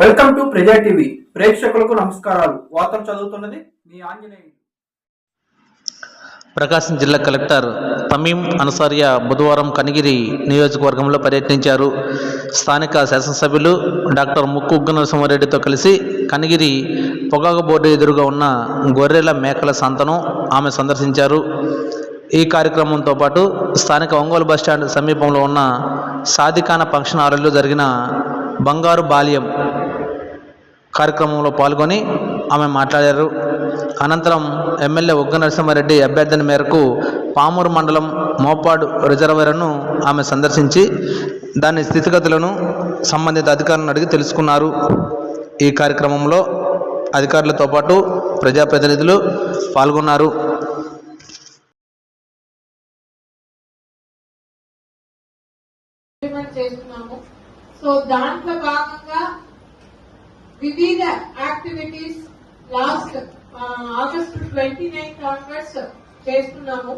Welcome to ప్రజా TV. ప్రేక్షకులకు నమస్కారాలు. వార్తలు చదువుతున్నది మీ ఆంజనేయులు. ప్రకాశం జిల్లా కలెక్టర్ తమీం అన్సారియా బుధవారం కనిగిరి నియోజకవర్గంలో పర్యటించారు. స్థానిక శాసనసభ్యులు డాక్టర్ ముక్కు ఉగ్గనరసింహారెడ్డితో కలిసి కనిగిరి పొగాకు బోర్డు ఎదురుగా ఉన్న గొర్రెల మేకల సంతను ఆమె సందర్శించారు. ఈ కార్యక్రమంతో పాటు స్థానిక ఒంగోలు బస్టాండ్ సమీపంలో ఉన్న సాదికాన ఫంక్షన్ హాల్లో జరిగిన బంగారు బాల్యం కార్యక్రమంలో పాల్గొని ఆమె మాట్లాడారు. అనంతరం ఎమ్మెల్యే ఉగ్గ నరసింహారెడ్డి అభ్యర్థన మేరకు పామూరు మండలం మోపాడు రిజర్వాయర్ను ఆమె సందర్శించి దాని స్థితిగతులను సంబంధిత అధికారులను అడిగి తెలుసుకున్నారు. ఈ కార్యక్రమంలో అధికారులతో పాటు ప్రజాప్రతినిధులు పాల్గొన్నారు. చేస్తున్నాము. సో దాంట్లో భాగంగా వివిధ activities last August twenty ninth onwards చేస్తున్నాము.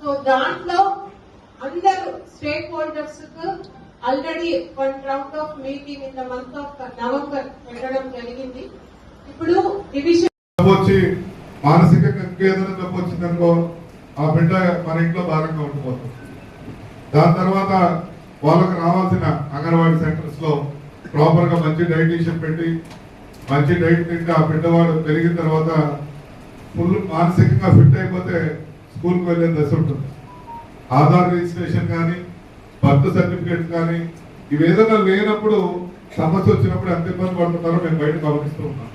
సో దాంట్లో అందరు stakeholders already one round of meeting in the month of November పెట్టడం జరిగింది. ఇప్పుడు డివిజన్ మానసిక వచ్చి మానసికంగా ఏదైనా జబ్బు వచ్చిందనుకో ఆ బిడ్డ మన ఇంట్లో భారంగా ఉండిపోతుంది. దాని తర్వాత వాళ్ళకు రావాల్సిన అంగన్వాడీ సెంటర్స్లో ప్రాపర్గా మంచి డైటీషియన్ పెట్టి మంచి డైట్ తింటే ఆ బిడ్డవాడు పెరిగిన తర్వాత ఫుల్ మానసికంగా ఫిట్ అయిపోతే స్కూల్కి వెళ్ళే దశ ఉంటుంది. ఆధార్ రిజిస్ట్రేషన్ కానీ బర్త్ సర్టిఫికేట్ కానీ ఇవి ఏదైనా లేనప్పుడు సమస్య వచ్చినప్పుడు ఎంత ఇబ్బంది పడుతున్నారో మేము బయట గమనిస్తూ ఉన్నాం.